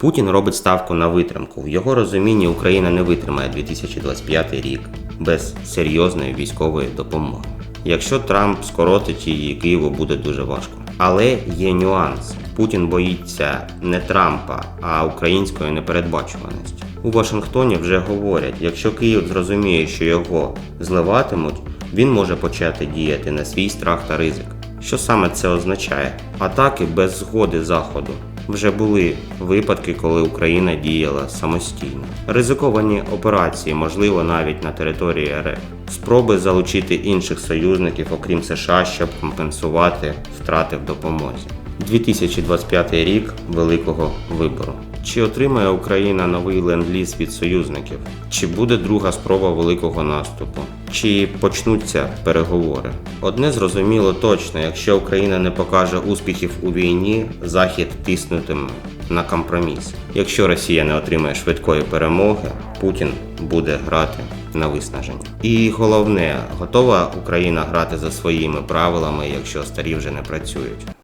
Путін робить ставку на витримку. В його розумінні Україна не витримає 2025 рік без серйозної військової допомоги. Якщо Трамп скоротить її, Києву буде дуже важко. Але є нюанс. Путін боїться не Трампа, а української непередбачуваності. У Вашингтоні вже говорять, якщо Київ зрозуміє, що його зливатимуть, він може почати діяти на свій страх та ризик. Що саме це означає? Атаки без згоди Заходу. Вже були випадки, коли Україна діяла самостійно. Ризиковані операції, можливо, навіть на території РФ. Спроби залучити інших союзників, окрім США, щоб компенсувати втрати в допомозі. 2025 рік великого вибору. Чи отримає Україна новий ленд-ліз від союзників? Чи буде друга спроба великого наступу? Чи почнуться переговори? Одне зрозуміло точно: якщо Україна не покаже успіхів у війні, Захід тиснутиме на компроміс. Якщо Росія не отримає швидкої перемоги, Путін буде грати на виснаження. І головне, готова Україна грати за своїми правилами, якщо старі вже не працюють.